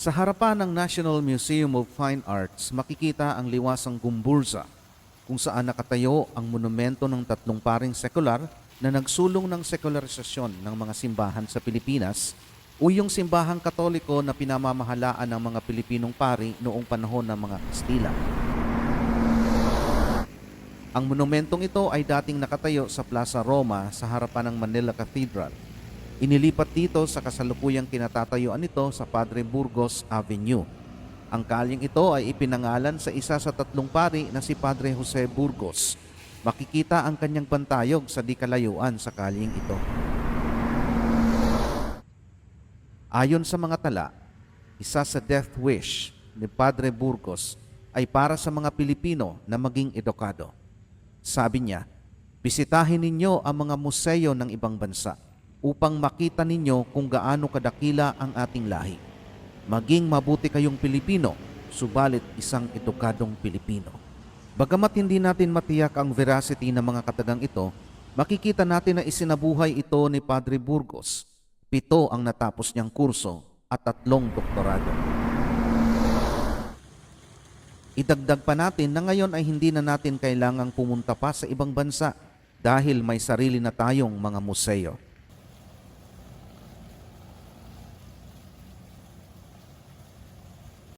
Sa harapan ng National Museum of Fine Arts, makikita ang liwasang Gumburza, kung saan nakatayo ang monumento ng tatlong paring sekular na nagsulong ng sekularisasyon ng mga simbahan sa Pilipinas o yung simbahang katoliko na pinamamahalaan ng mga Pilipinong pari noong panahon ng mga Kastila. Ang monumentong ito ay dating nakatayo sa Plaza Roma sa harapan ng Manila Cathedral. Inilipat dito sa kasalukuyang kinatatayuan nito sa Padre Burgos Avenue. Ang kalyeng ito ay ipinangalan sa isa sa tatlong pari na si Padre Jose Burgos. Makikita ang kanyang bantayog sa di kalayuan sa kalyeng ito. Ayon sa mga tala, isa sa death wish ni Padre Burgos ay para sa mga Pilipino na maging edukado. Sabi niya, bisitahin ninyo ang mga museo ng ibang bansa upang makita ninyo kung gaano kadakila ang ating lahi. Maging mabuti kayong Pilipino, subalit isang edukadong Pilipino. Bagamat hindi natin matiyak ang veracity ng mga katagang ito, makikita natin na isinabuhay ito ni Padre Burgos. Pito ang natapos niyang kurso at tatlong doktorado. Idagdag pa natin na ngayon ay hindi na natin kailangang pumunta pa sa ibang bansa dahil may sarili na tayong mga museo.